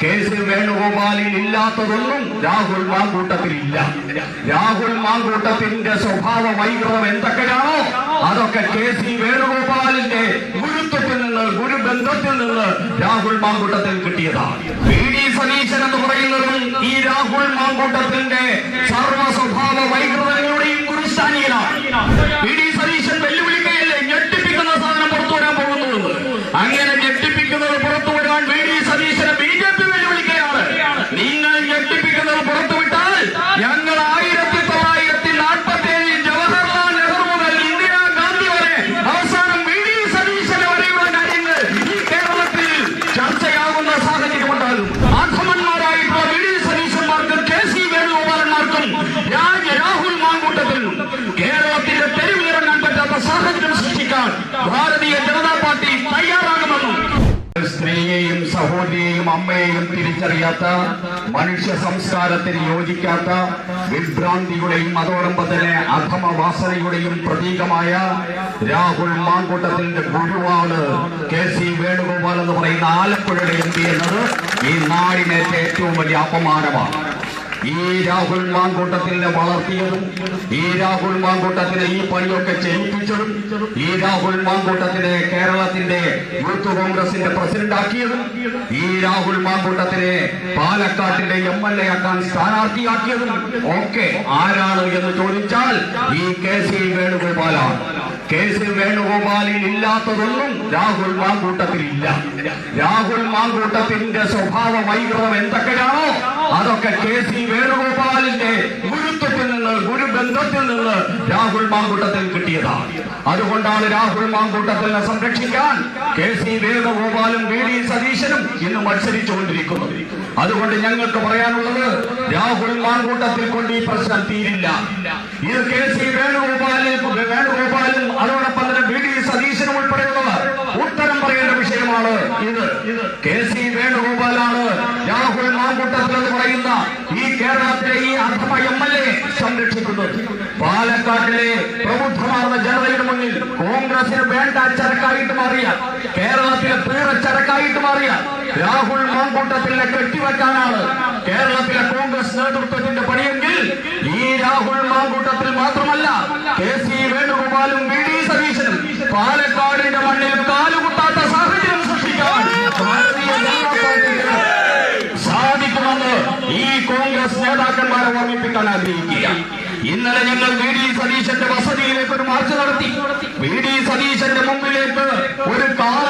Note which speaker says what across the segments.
Speaker 1: K വേണുഗോപാലിൽ ഇല്ലാത്തതൊന്നും രാഹുൽ മാങ്കൂട്ടത്തിലില്ല. രാഹുൽ മാങ്കൂട്ടത്തിന്റെ സ്വഭാവ വൈഭവം എന്തൊക്കെയാണോ അതൊക്കെ കെ സി വേണുഗോപാലിന്റെ ഗുരുത്വത്തിൽ നിന്ന് ഗുരുബന്ധത്തിൽ നിന്ന് രാഹുൽ മാങ്കൂട്ടത്തിൽ കിട്ടിയതാണ്. പി ഡി സതീശൻ എന്ന് പറയുന്നതും ഈ രാഹുൽ മാങ്കൂട്ടത്തിന്റെ സർവ സ്വഭാവ വൈകൃതങ്ങളുടെയും ഗുരുസ്ഥാനീയനാണ് പി ഡി സഹോദരിയെയും അമ്മയെയും തിരിച്ചറിയാത്ത മനുഷ്യ സംസ്കാരത്തിന് യോജിക്കാത്ത വിഭ്രാന്തിയുടെയും അതോടൊപ്പം തന്നെ അധമവാസനയുടെയും പ്രതീകമായ രാഹുൽ മാങ്കൂട്ടത്തിന്റെ ഗുരുവാണ് കെ സി വേണുഗോപാൽ എന്ന് പറയുന്ന ആലപ്പുഴയുടെ എം പി എന്നത് ഈ നാടിനേറ്റ ഏറ്റവും വലിയ അപമാനമാണ്. ഈ രാഹുൽ മാങ്കൂട്ടത്തിനെ വളർത്തിയതും ഈ രാഹുൽ മാങ്കൂട്ടത്തിനെ ഈ പണിയൊക്കെ ചെയ്യിപ്പിച്ചതും ഈ രാഹുൽ മാങ്കൂട്ടത്തിനെ കേരളത്തിന്റെ യൂത്ത് കോൺഗ്രസിന്റെ പ്രസിഡന്റ് ആക്കിയതും ഈ രാഹുൽ മാങ്കൂട്ടത്തിനെ പാലക്കാട്ടിന്റെ എം എൽ എ ആക്കാൻ സ്ഥാനാർത്ഥിയാക്കിയതും ഒക്കെ ആരാണ് എന്ന് ചോദിച്ചാൽ ഈ കെ സി വേണുഗോപാലാണ്. കെ സി വേണുഗോപാലിൽ ഇല്ലാത്തതൊന്നും രാഹുൽ മാങ്കൂട്ടത്തിൽ ഇല്ല. രാഹുൽ മാങ്കൂട്ടത്തിന്റെ സ്വഭാവ വൈകൃതം എന്തൊക്കെയാണോ അതൊക്കെ കെ സി വേണുഗോപാലിന്റെ ഗുരുത്വത്തിൽ നിന്ന് ഗുരുബന്ധത്തിൽ നിന്ന് രാഹുൽ മാങ്കൂട്ടത്തിൽ കിട്ടിയതാണ്. അതുകൊണ്ടാണ് രാഹുൽ മാങ്കൂട്ടത്തിനെ സംരക്ഷിക്കാൻ കെ സി വേണുഗോപാലും വി ഡി സതീശനും ഇന്ന് മത്സരിച്ചുകൊണ്ടിരിക്കുന്നത്. അതുകൊണ്ട് ഞങ്ങൾക്ക് പറയാനുള്ളത് രാഹുൽ മാങ്കൂട്ടത്തിൽ കൊണ്ട് ഈ പ്രശ്നം തീരില്ല. ഇത് കെ സി വേണുഗോപാലിൽ വേണുഗോപാലും അതോടൊപ്പം തന്നെ വി ഡി ഉൾപ്പെടെയുള്ളവർ ഉത്തരം പറയേണ്ട വിഷയമാണ് ഇത്. കെ സി വേണുഗോപാലാണ് രാഹുൽ മാങ്കുട്ടത്തിൽ പറയുന്ന ഈ കേരളത്തിലെ ഈ അധമ എം എൽ എ സംരക്ഷിക്കുന്നത്. പാലക്കാട്ടിലെ പ്രബുദ്ധമാർന്ന ജനതയുടെ മുന്നിൽ കോൺഗ്രസിന് വേണ്ട ചരക്കായിട്ട് മാറിയ കേരളത്തിലെ തീറ ചരക്കായിട്ട് മാറിയ രാഹുൽ മാങ്കൂട്ടത്തിലെ കെട്ടിവെക്കാനാണ് കേരളത്തിലെ കോൺഗ്രസ് നേതൃത്വത്തിന്റെ പണിയെങ്കിൽ ഈ രാഹുൽ മാങ്കൂട്ടത്തിൽ മാത്രമല്ല കെ സി വേണുഗോപാലും വി ഡി സതീശനും പാലക്കാടിന്റെ മണ്ണിൽ കാലുകുത്താത്ത സാഹചര്യം സൃഷ്ടിക്കാൻ സാധിക്കുമെന്ന് ഈ കോൺഗ്രസ് നേതാക്കന്മാരെ ഓർമ്മിപ്പിക്കാൻ ആഗ്രഹിക്കുക. ഇന്നലെ ഞങ്ങൾ വി ഡി സതീശന്റെ വസതിയിലേക്ക് ഒരു മാർച്ച് നടത്തി. വി ഡി സതീശന്റെ മുമ്പിലേക്ക് ഒരു കാള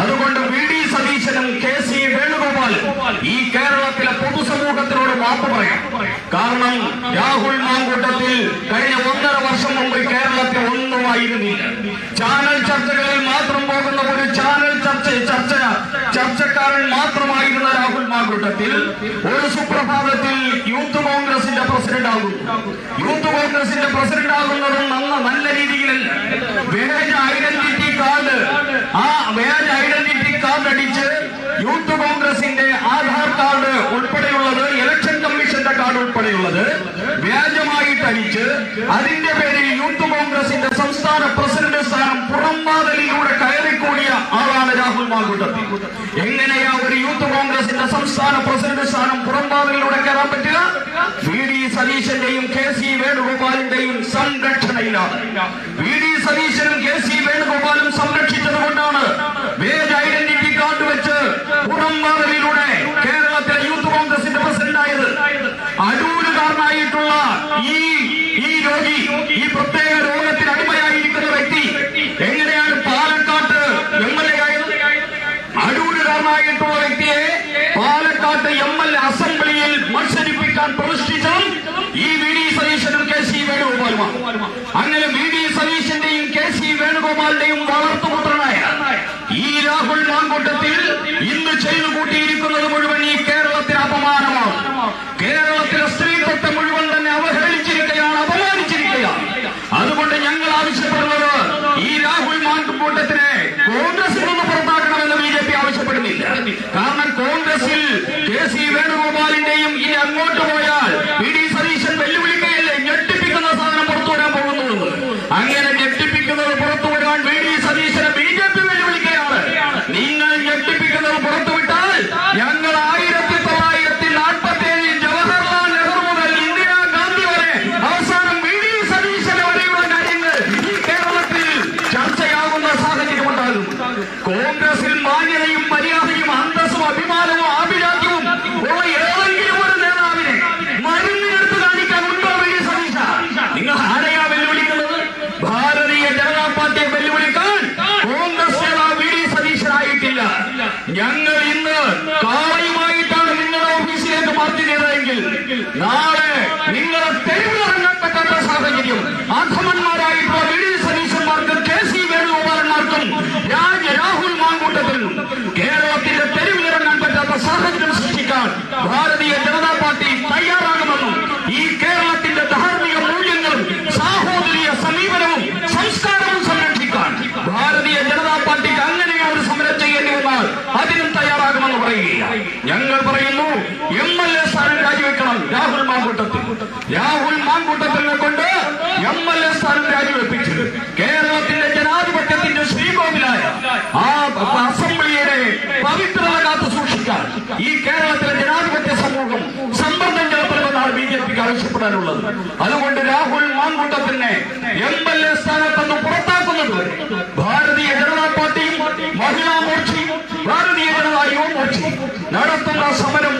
Speaker 1: അതുകൊണ്ട് വി ഡി സതീശനും കെ സി വേണുഗോപാൽ ഈ കേരളത്തിലെ പൊതുസമൂഹത്തിനോട് മാപ്പ് പറയാം. കാരണം രാഹുൽ മാങ്കൂട്ടത്തിൽ കഴിഞ്ഞ ഒന്നര വർഷം മുമ്പ് കേരളത്തിൽ ഒന്നുമായിരുന്നില്ല. ചാനൽ ചർച്ചകളിൽ മാത്രം പോകുന്ന ഒരു ചാനൽ ചർച്ച ചർച്ച ചർച്ചക്കാരൻ മാത്രമായിരുന്ന രാഹുൽ മാങ്കൂട്ടത്തിൽ ഒരു സുപ്രഭാതത്തിൽ യൂത്ത് കോൺഗ്രസിന്റെ പ്രസിഡന്റ് ആകുന്നു. യൂത്ത് കോൺഗ്രസിന്റെ പ്രസിഡന്റ് ആകുന്നതും നന്ന നല്ല രീതിയിലല്ല. വേജ് യൂത്ത് കോൺഗ്രസിന്റെ ആധാർ കാർഡ് ഉൾപ്പെടെയുള്ളത് ഇലക്ഷൻ കമ്മീഷന്റെ കാർഡ് ഉൾപ്പെടെയുള്ളത് വ്യാജമായിട്ട് അടിച്ച് അതിന്റെ പേരിൽ യൂത്ത് കോൺഗ്രസിന്റെ സംസ്ഥാന പ്രസിഡന്റ് സ്ഥാനം പുറംവാതലിലൂടെ കയറിക്കൂടിയ ആളാണ് രാഹുൽ മാങ്കുട്ടത്തിൽ. എങ്ങനെയാ ഒരു യൂത്ത് കോൺഗ്രസിന്റെ സംസ്ഥാന പ്രസിഡന്റ് സ്ഥാനം പുറംവാതലിലൂടെ കയറാൻ പറ്റുക വി ഡി സതീശന്റെയും കെ സി വേണുഗോപാലിന്റെയും സംരക്ഷണയിലാണ്. വി ഡി സതീശനും രാജഗോപാലിന്റെയും വളർത്തുപുത്രനായ ഈ രാഹുൽ മാങ്കൂട്ടത്തിൽ ഇന്ന് ചെയ്തു കൂട്ടിയിരിക്കുന്നത് മുഴുവൻ ഈ കേരളത്തിന് അപമാനമാണ്. കേരളത്തിലെ സ്ത്രീത്വത്തെ മുഴുവൻ തന്നെ അവഹേളിച്ചിരിക്കുകയാണ് അപമാനിച്ചിരിക്കുകയാണ്. അതുകൊണ്ട് ഞങ്ങൾ ആവശ്യപ്പെടുന്നത് ഈ രാഹുൽ മാങ്കൂട്ടത്തിനെ കോൺഗ്രസിൽ നിന്ന് പുറത്താക്കണമെന്ന് ബി ജെ പി ആവശ്യപ്പെടുന്നില്ല. കാരണം കോൺഗ്രസിൽ കെ സി വേണുഗോപാലിന്റെയും ഇനി അങ്ങോട്ട് പോയാൽ പി ഡി സതീശൻ വെല്ലുവിളിക്കുകയല്ലേ ഞെട്ടിപ്പിക്കുന്ന സാധനം പുറത്തുവരാൻ പോകുന്നുള്ളൂ അങ്ങനെ ഞങ്ങൾ ഇന്ന് കാര്യമായിട്ടാണ് നിങ്ങളുടെ ഓഫീസിലേക്ക് മാറ്റി ചെയ്തതെങ്കിൽ നാളെ നിങ്ങളെ പറ്റാത്ത സാഹചര്യം. അധമന്മാരായിട്ടുള്ള പിക്ക് അതുകൊണ്ട് രാഹുൽ മാൻകുട്ടത്തിനെ എം എൽ എ സ്ഥാനത്തുനിന്ന് പുറത്താക്കുന്നത് ഭാരതീയ ജനതാ പാർട്ടിയും മഹിളാ മോർച്ചയും ഭാരതീയ ജനതാ യുവ മോർച്ചയും നടത്തുന്ന സമരം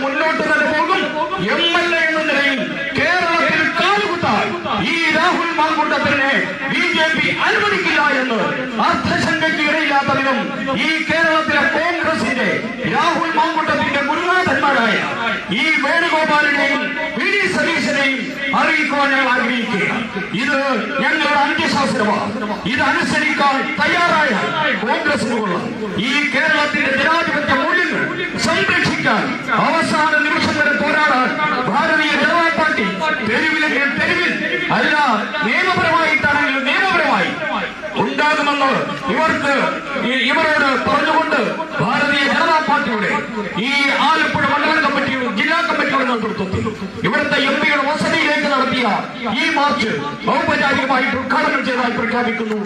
Speaker 1: രാഹുൽ മാങ്കൂട്ടത്തിനെ ബി ജെ പി അനുവദിക്കില്ല എന്ന് അർത്ഥശങ്കയ്ക്ക് ഇടയില്ലാത്ത വിധം ഈ കേരളത്തിലെ കോൺഗ്രസിന്റെ രാഹുൽ മാങ്കൂട്ടത്തിന്റെ ഗുരുനാഥന്മാരായ ഈ വേണുഗോപാലിനെയും വി ഡി സതീശനെയും അറിയിക്കുവാൻ ഞങ്ങൾ ആഗ്രഹിക്കുകയാണ്. ഇത് ഞങ്ങളുടെ അന്ത്യശാസ്ത്രമാണ് ഇത് അനുസരിക്കാൻ തയ്യാറായ കോൺഗ്രസിനുള്ള ഈ കേരളത്തിന്റെ ജനാധിപത്യ മൂല്യങ്ങൾ സംരക്ഷിക്കാൻ അവസാന നിമിഷം വരെ പോരാടാൻ ഭാരതീയ ജനതാ തെരുവിലെങ്കിൽ തെരുവിൽ. അല്ല നിയമപരമായിട്ടാണെങ്കിലും നിയമപരമായി ഉണ്ടാകുമെന്ന് ഇവർക്ക് ഇവരോട് പറഞ്ഞുകൊണ്ട് ഭാരതീയ ജനതാ പാർട്ടിയുടെ ഈ ആലപ്പുഴ മണ്ഡലം കമ്മിറ്റിയുടെ ജില്ലാ കമ്മിറ്റിയുടെ നേതൃത്വത്തിൽ ഇവിടുത്തെ എം പിയുടെ വസതിയിലേക്ക് നടത്തിയ ഈ മാർച്ച് ഔപചാരികമായിട്ട് ഉദ്ഘാടനം ചെയ്തതായി പ്രഖ്യാപിക്കുന്നു.